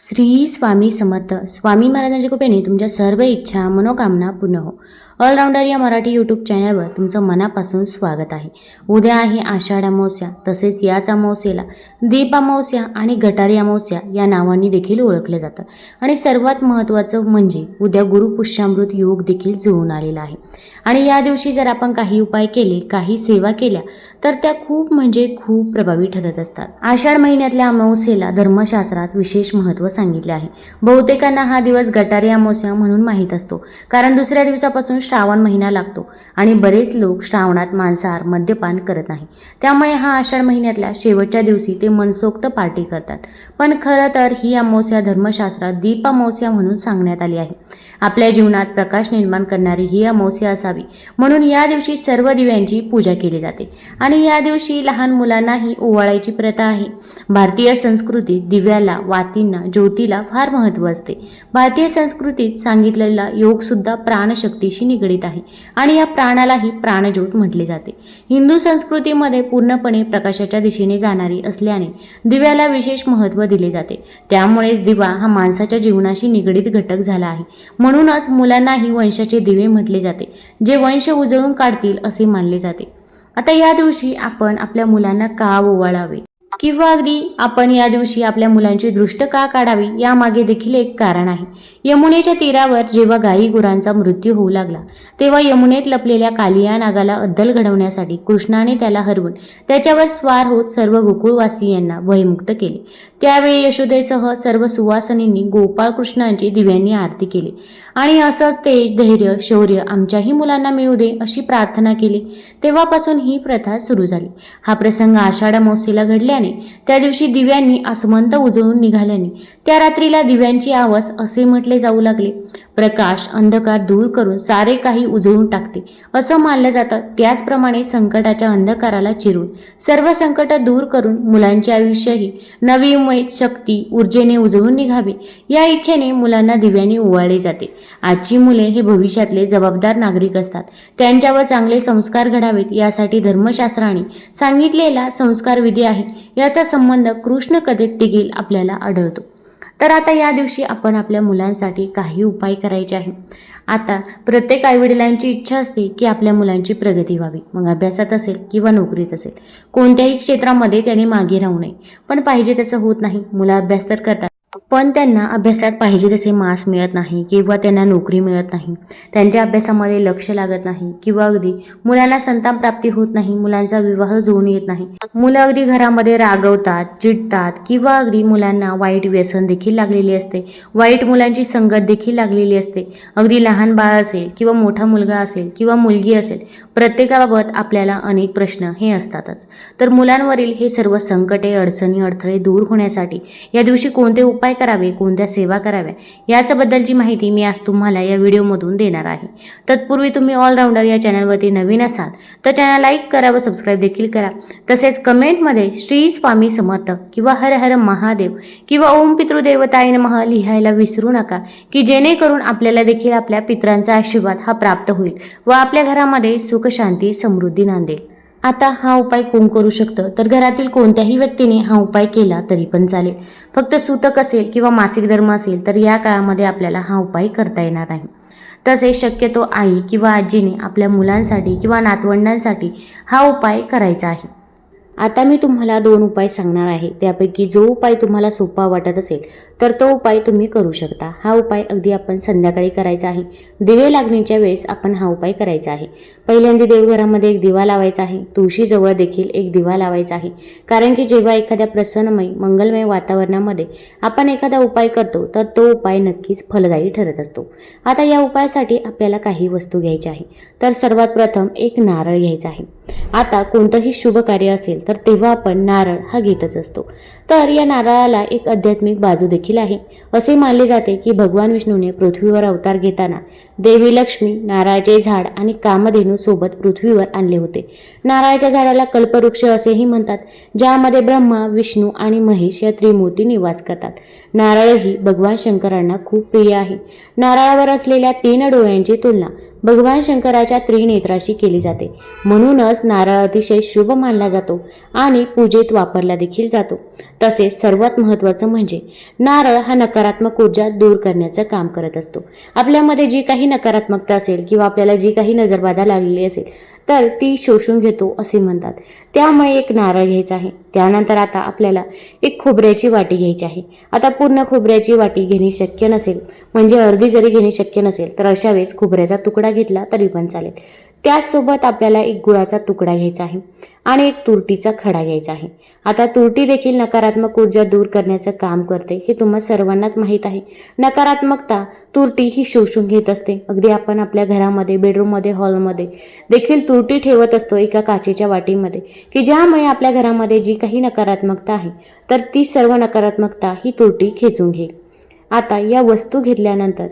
श्री स्वामी समर्थ. स्वामी महाराजांच्या कृपेने तुमच्या सर्व इच्छा मनोकामना पूर्ण हो. ऑलराऊंडर या मराठी यूट्यूब चॅनलवर तुमचं मनापासून स्वागत आहे. उद्या आहे आषाढ अमावस्या तसेच याच अमावस्येला दीप अमावस्या आणि गटारी अमावस्या या नावांनी देखील ओळखलं जातं. आणि सर्वात महत्त्वाचं म्हणजे उद्या गुरुपुष्यामृत योग देखील जुळून आलेला आहे. आणि या दिवशी जर आपण काही उपाय केले काही सेवा केल्या तर त्या खूप म्हणजे खूप प्रभावी ठरत असतात. आषाढ महिन्यातल्या अमावस्येला धर्मशास्त्रात विशेष महत्त्व सांगितले आहे. बहुतेकांना हा दिवस गटारी अमावस्या म्हणून माहीत असतो. कारण दुसऱ्या दिवसापासून श्रावण महिना लागतो आणि बरेच लोक श्रावणात मांसाहार मद्यपान करत नाही. त्यामुळे हा आषाढ महिन्यातल्या शेवटच्या दिवशी ते मनसोक्त पार्टी करतात. पण खरं तर ही अमावस्या धर्मशास्त्रात दीप अमावस्या म्हणून सांगण्यात आली आहे. आपल्या जीवनात प्रकाश निर्माण करणारी ही अमावस्या असावी. म्हणून या दिवशी सर्व दिव्यांची पूजा केली जाते. आणि या दिवशी लहान मुलांनाही ओवाळायची प्रथा आहे. भारतीय संस्कृतीत दिव्याला वातींना ज्योतीला फार महत्त्व असते. भारतीय संस्कृतीत सांगितलेला योगसुद्धा प्राणशक्तीशी निगडीत आहे आणि या प्राणालाही प्राणज्योत म्हटले जाते. हिंदू संस्कृतीमध्ये पूर्णपणे प्रकाशाच्या दिशेने जाणारी असल्याने दिव्याला विशेष महत्त्व दिले जाते. त्यामुळेच दिवा हा माणसाच्या जीवनाशी निगडीत घटक झाला आहे. म्हणूनच मुलांनाही वंशाचे दिवे म्हटले जाते जे वंश उजळून काढतील असे मानले जाते. आता या दिवशी आपण आपल्या मुलांना का ओवाळावे? किंवा अगदी आपण या दिवशी आपल्या मुलांची दृष्ट का काढावी यामागे देखील एक कारण आहे. यमुनेच्या तीरावर जेव्हा गायी गुरांचा मृत्यू होऊ लागला तेव्हा यमुनेत लपलेल्या कालिया नागाला अद्दल घडवण्यासाठी कृष्णाने त्याला हरवून त्याच्यावर स्वार होत सर्व गोकुळवासियांना भयमुक्त केले. त्यावेळी यशोदेसह सर्व सुवासनींनी गोपाळ कृष्णांची दिव्यांनी आरती केली. आणि असंच तेज धैर्य शौर्य आमच्याही मुलांना मिळू दे अशी प्रार्थना केली. तेव्हापासून ही प्रथा सुरू झाली. हा प्रसंग आषाढ अमावस्येला घडल्याने त्या दिवशी दिव्यांनी आसमंत उजळून निघाल्याने. त्या रात्रीला दिव्यांची आवाज असे म्हटले जाऊ लागले. प्रकाश अंधकार दूर करून सारे काही उजळून टाकते. असं मानलं जातं. त्याचप्रमाणे संकटाच्या अंधकाराला चिरून सर्व संकट दूर करून मुलांचे आयुष्यही नवी उमेद शक्ती ऊर्जेने उजळून निघावे या इच्छेने मुलांना दिव्याने ओवाळले जाते. आजची मुले हे भविष्यातले जबाबदार नागरिक असतात. त्यांच्यावर चांगले संस्कार घडावेत यासाठी धर्मशास्त्राने सांगितलेला संस्कार विधी आहे. याचा संबंध कृष्ण कथेत देखील आपल्याला आढळतो. तर आता या दिवशी आपण आपल्या मुलांसाठी काही उपाय करायचे आहे आता प्रत्येक आईवडिलांची इच्छा असते की आपल्या मुलांची प्रगती व्हावी. मग अभ्यासात असेल किंवा नोकरीत असेल कोणत्याही क्षेत्रामध्ये त्याने मागे राहू नये. पण पाहिजे तसं होत नाही. मुलं अभ्यास तर करतात. पण त्यांना अभ्यासात पाहिजे तसे मार्क्स मिळत नाही किंवा त्यांना नोकरी मिळत नाही. त्यांच्या अभ्यासामध्ये लक्ष लागत नाही किंवा अगदी मुलांना संतान प्राप्ती होत नाही मुलांचा विवाह जुळून येत नाही. मुलं अगदी घरामध्ये रागवतात चिडतात किंवा अगदी मुलांना वाईट व्यसन देखील लागलेली असते. वाईट मुलांची संगत देखील लागलेली असते. अगदी लहान बाळ असेल किंवा मोठा मुलगा असेल किंवा मुलगी असेल प्रत्येकाबाबत आपल्याला अनेक प्रश्न हे असतातच. तर मुलांवरील हे सर्व संकटे अडचणी अडथळे दूर होण्यासाठी या दिवशी कोणते उपाय करावे? कोणत्या सेवा कराव्या? याच्याबद्दलची माहिती मी आज तुम्हाला या व्हिडिओमधून देणार आहे. तत्पूर्वी तुम्ही ऑलराऊंडर या चॅनलवरती नवीन असाल तर चॅनल लाईक करा व सबस्क्राईब देखील करा. तसेच कमेंटमध्ये श्री स्वामी समर्थ किंवा हर हर महादेव किंवा ओम पितृदेवताय महा लिहायला विसरू नका की जेणेकरून आपल्याला देखील आपल्या पित्रांचा आशीर्वाद हा प्राप्त होईल व आपल्या घरामध्ये सुखशांती समृद्धी नांदेल. आता हा उपाय कोण करू शकतं? तर घरातील कोणत्याही व्यक्तीने हा उपाय केला तरी पण चालेल. फक्त सूतक असेल किंवा मासिक धर्म असेल तर या काळामध्ये आपल्याला हा उपाय करता येणार नाही. तसेच शक्यतो आई किंवा आजीने आपल्या मुलांसाठी किंवा नातवंडांसाठी हा उपाय करायचा आहे. आता मी तुम्हाला दोन उपाय सांगणार आहे. त्यापैकी जो उपाय तुम्हाला सोपा वाटत असेल तर तो उपाय तुम्ही करू शकता. हा उपाय अगदी आपण संध्याकाळी करायचा आहे. दिवे लागणीच्या वेळेस आपण हा उपाय करायचा आहे. पहिल्यांदा देवघरामध्ये एक दिवा लावायचा आहे. तुळशीजवळ देखील एक दिवा लावायचा आहे. कारण की जेव्हा एखाद्या प्रसन्नमय मंगलमय वातावरणामध्ये आपण एखादा उपाय करतो तर तो उपाय नक्कीच फलदायी ठरत असतो. आता या उपायासाठी आपल्याला काही वस्तू घ्यायच्या आहे. तर सर्वात प्रथम एक नारळ घ्यायचा आहे. आता कोणतंही शुभ कार्य असेल तर तेव्हा आपण नारळ हा घेतच असतो. तर या नारळाला एक आध्यात्मिक बाजू देखील आहे. असे मानले जाते की भगवान विष्णूने पृथ्वीवर अवतार घेताना देवी लक्ष्मी नारळाचे झाड आणि कामधेनू सोबत पृथ्वीवर आणले होते. नारळाच्या झाडाला कल्पवृक्ष असेही म्हणतात ज्यामध्ये ब्रह्मा विष्णू आणि महेश या त्रिमूर्ती निवास करतात. नारळ ही भगवान शंकरांना खूप प्रिय आहे. नारळावर असलेल्या तीन डोळ्यांची तुलना भगवान शंकराच्या त्रिनेत्राशी केली जाते. म्हणूनच नारळ अतिशय शुभ मानला जातो आणि पूजेत वापरला देखील जातो. तसेच सर्वात महत्त्वाचं म्हणजे नारळ हा नकारात्मक ऊर्जा दूर करण्याचं काम करत असतो. आपल्यामध्ये जी काही नकारात्मकता असेल किंवा आपल्याला जी काही नजरबाधा लागलेली असेल तर ती शोषून घेतो असे म्हणतात. त्यामुळे एक नारळ घ्यायचा आहे. त्यानंतर आता आपल्याला एक खोबऱ्याची वाटी घ्यायची आहे. आता पूर्ण खोबऱ्याची वाटी घेणे शक्य नसेल म्हणजे अर्धी जरी घेणे शक्य नसेल तर अशा वेळेस खोबऱ्याचा तुकडा घेतला तरी पण चालेल. त्याचसोबत आपल्याला एक गुळाचा तुकडा घ्यायचा आहे आणि एक तुरटीचा खडा घ्यायचा आहे. आता तुरटी देखील नकारात्मक ऊर्जा दूर करण्याचं काम करते हे तुम्हा सर्वांनाच माहीत आहे. नकारात्मकता तुरटी ही शोषून घेत असते. अगदी आपण आपल्या घरामध्ये बेडरूममध्ये हॉलमध्ये देखील तुरटी ठेवत असतो एका काचेच्या वाटीमध्ये की ज्यामुळे आपल्या घरामध्ये जी काही नकारात्मकता आहे तर ती सर्व नकारात्मकता ही तुरटी खेचून घेईल. आता या वस्तू घेतल्यानंतर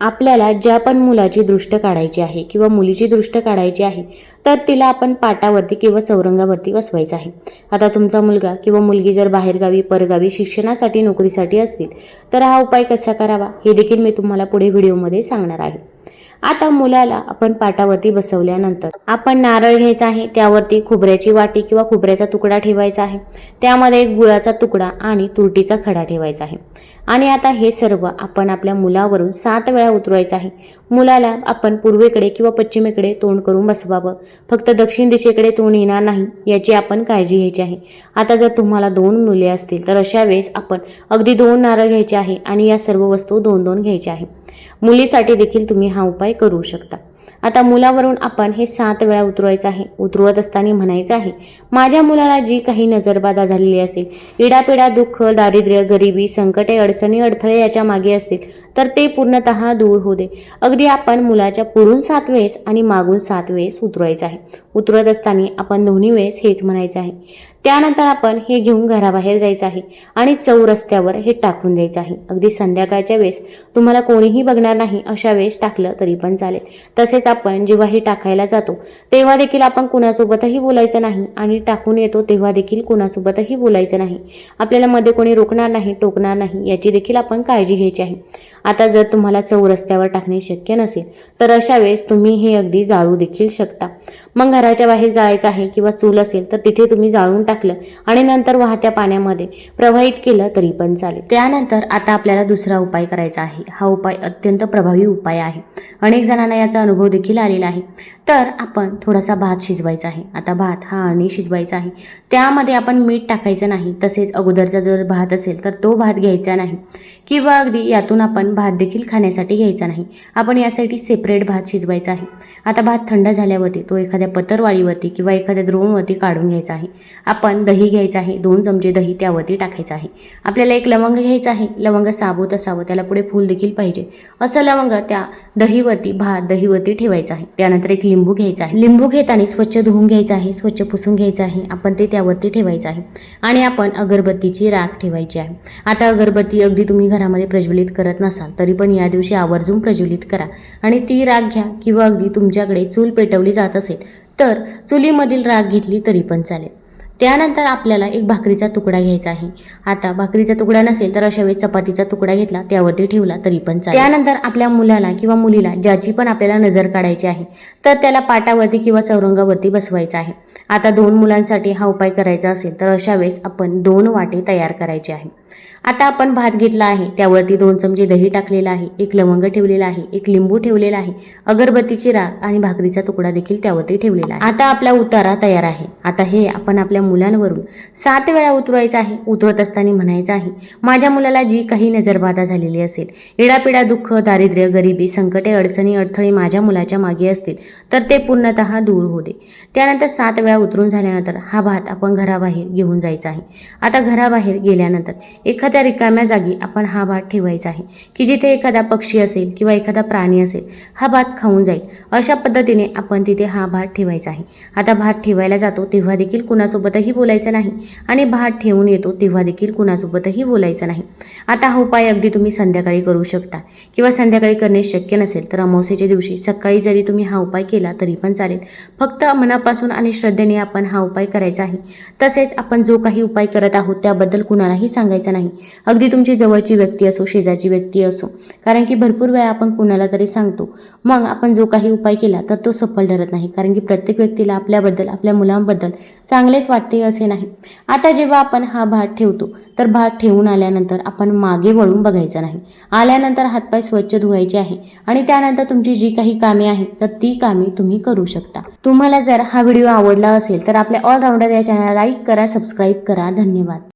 आपल्याला ज्या पण मुलाची दृष्ट काढायची आहे किंवा मुलीची दृष्ट काढायची आहे तर तिला आपण पाटावरती किंवा चौरंगावरती बसवायचं आहे. आता तुमचा मुलगा किंवा मुलगी जर बाहेरगावी परगावी शिक्षणासाठी नोकरीसाठी असतील तर हा उपाय कसा करावा हे देखील मी तुम्हाला पुढे व्हिडिओमध्ये सांगणार आहे. आता मुलाला आपण पाटावरती बसवल्यानंतर आपण नारळ घ्यायचा आहे त्यावरती खोबऱ्याची वाटी किंवा खोबऱ्याचा तुकडा ठेवायचा आहे. त्यामध्ये एक गुळाचा तुकडा आणि तुरटीचा खडा ठेवायचा आहे. आणि आता हे सर्व आपण आपल्या मुलावरून सात वेळा उतरवायचं आहे. मुलाला आपण पूर्वेकडे किंवा पश्चिमेकडे तोंड करून बसवावं. फक्त दक्षिण दिशेकडे तोंड येणार नाही याची आपण काळजी घ्यायची आहे. आता जर तुम्हाला दोन मुले असतील तर अशा वेळेस आपण अगदी दोन नारळ घ्यायचे आहे आणि या सर्व वस्तू दोन दोन घ्यायच्या आहे. मुलीसाठी देखील तुम्ही हा उपाय करू शकता. आता मुलावरून आपण हे सात वेळा उतरवायचं आहे. उतरवत असताना म्हणायचं आहे माझ्या मुलाला जी काही नजरबाधा झालेली असेल इडापिडा दुःख दारिद्र्य गरिबी संकटे अडचणी अडथळे याच्या मागे असतील तर ते पूर्णतः दूर होऊ दे. अगदी आपण मुलाच्या पुढून सात वेळेस आणि मागून सात वेळेस उतरवायचं आहे. उतरवत असताना आपण दोन्ही वेळेस हेच म्हणायचं आहे. त्यानंतर आपण हे घेऊन घराबाहेर जायचं आहे आणि चौरस्त्यावर हे टाकून द्यायचं आहे. अगदी संध्याकाळच्या वेळेस तुम्हाला कोणीही बघणार नाही अशा वेळेस टाकलं तरी पण चालेल. तसेच आपण जेव्हा हे टाकायला जातो तेव्हा देखील आपण कुणासोबतही बोलायचं नाही आणि टाकून येतो तेव्हा देखील कुणासोबतही बोलायचं नाही. आपल्याला मध्ये कोणी रोखणार नाही टोकणार नाही याची देखील आपण काळजी घ्यायची आहे. आता जर तुम्हाला चौरस्त्यावर टाकणे शक्य नसेल तर अशा वेळेस तुम्ही हे अगदी जाळू देखील शकता. मग घराच्या बाहेर जायचं आहे किंवा चूल असेल तर तिथे तुम्ही जाळून टाकलं आणि नंतर वाहत्या पाण्यामध्ये प्रवाहित केलं तरी पण चालेल. त्यानंतर आता आपल्याला दुसरा उपाय करायचा आहे. हा उपाय अत्यंत प्रभावी उपाय आहे. अनेक जणांना याचा अनुभव देखील आलेला आहे. तर आपण थोडासा भात शिजवायचा आहे. आता भात हा आणि शिजवायचा आहे. त्यामध्ये आपण मीठ टाकायचं नाही. तसेच अगोदरचा जर भात असेल तर तो भात घ्यायचा नाही. किंवा अगदी यातून आपण भात देखील खाण्यासाठी घ्यायचा नाही. आपण यासाठी सेपरेट भात शिजवायचा आहे. आता भात थंड झाल्यावरती तो एखाद्या पतरवाळीवरती किंवा एखाद्या द्रोणवरती काढून घ्यायचा आहे. आपण दही घ्यायचं आहे. दोन चमचे दही त्यावरती टाकायचं आहे. आपल्याला एक लवंग घ्यायचं आहे. लवंग साबूत असावं. त्याला पुढे फूल देखील पाहिजे. असं लवंग त्या दहीवरती भात दहीवरती ठेवायचं आहे. त्यानंतर एक लिंबू घ्यायचा आहे. लिंबू घेताना स्वच्छ धुवून घ्यायचा आहे स्वच्छ पुसून घ्यायचं आहे. आपण ते त्यावरती ठेवायचं आहे. आणि आपण अगरबत्तीची राख ठेवायची आहे. आता अगरबत्ती अगदी तुम्ही घरामध्ये प्रज्वलित करत नसाल तरी पण या दिवशी आवर्जून प्रज्वलित करा. आणि ती राख घ्या किंवा अगदी तुमच्याकडे चूल पेटवली जात असेल तर चुलीमधील राख घेतली तरी पण चालेल. त्यानंतर आपल्याला एक भाकरीचा तुकडा घ्यायचा आहे. आता भाकरीचा तुकडा नसेल तर अशा वेळी चपातीचा तुकडा घेतला त्यावरती ठेवला तरी पण चालेल. त्यानंतर आपल्या मुलाला किंवा मुलीला ज्याची पण आपल्याला नजर काढायची आहे तर त्याला पाटावरती किंवा चौरंगावरती बसवायचं आहे. आता दोन मुलांसाठी हा उपाय करायचा असेल तर अशा वेळेस आपण दोन वाटे तयार करायचे आहे. आता आपण भात घेतला आहे. त्यावरती दोन चमचे दही टाकलेला आहे. एक लवंग ठेवलेला आहे. एक लिंबू ठेवलेला आहे. अगरबत्तीची राग आणि भाकरीचा तुकडा देखील त्यावरती ठेवलेला आहे. आता आपला उतारा तयार आहे. आता हे आपण आपल्या मुलांवरून सात वेळा उतरवायचं आहे. उतरत असताना म्हणायचं आहे माझ्या मुलाला जी काही नजरबाधा झालेली असेल इडापिडा दुःख दारिद्र्य गरिबी संकटे अडचणी अडथळे माझ्या मुलाच्या मागे असतील तर ते पूर्णतः दूर होऊ दे. त्यानंतर सात वेळा उतरून झाल्यानंतर हा भात आपण घराबाहेर घेऊन जायचा आहे. आता घराबाहेर गेल्यानंतर एखाद्या त्या रिकाम्या जागी आपण हा भात ठेवायचा आहे की जिथे एखादा पक्षी असेल किंवा एखादा प्राणी असेल हा भात खाऊन जाईल. अशा पद्धतीने आपण तिथे हा भात ठेवायचा आहे. आता भात ठेवायला जातो तेव्हा देखील कुणासोबतही बोलायचं नाही आणि भात ठेवून येतो तेव्हा देखील कुणासोबतही बोलायचं नाही. आता हा उपाय अगदी तुम्ही संध्याकाळी करू शकता किंवा संध्याकाळी करणे शक्य नसेल तर अमावस्येच्या दिवशी सकाळी जरी तुम्ही हा उपाय केला तरी पण चालेल. फक्त मनापासून आणि श्रद्धेने आपण हा उपाय करायचा आहे. तसेच आपण जो काही उपाय करत आहोत त्याबद्दल कुणालाही सांगायचं नाही. अगदी तुमची जवळची व्यक्ती असो शेजारची व्यक्ती असो. कारण की भरपूर वेळा आपण कुणाला तरी सांगतो मग आपण जो काही उपाय केला तर तो सफल ठरत नाही. कारण की प्रत्येक व्यक्तीला आपल्याबद्दल आपल्या मुलांबद्दल चांगलेच वाटते असे नाही. आता जेव्हा आपण हा भात ठेवतो तर भात ठेवून आल्यानंतर आपण मागे वळून बघायचं नाही. आल्यानंतर हातपाय स्वच्छ धुवायचे आहे आणि त्यानंतर तुमची जी काही कामे आहेत तर ती कामे तुम्ही करू शकता. तुम्हाला जर हा व्हिडिओ आवडला असेल तर आपल्या ऑलराऊंडर या चॅनलला लाईक करा सबस्क्राईब करा. धन्यवाद.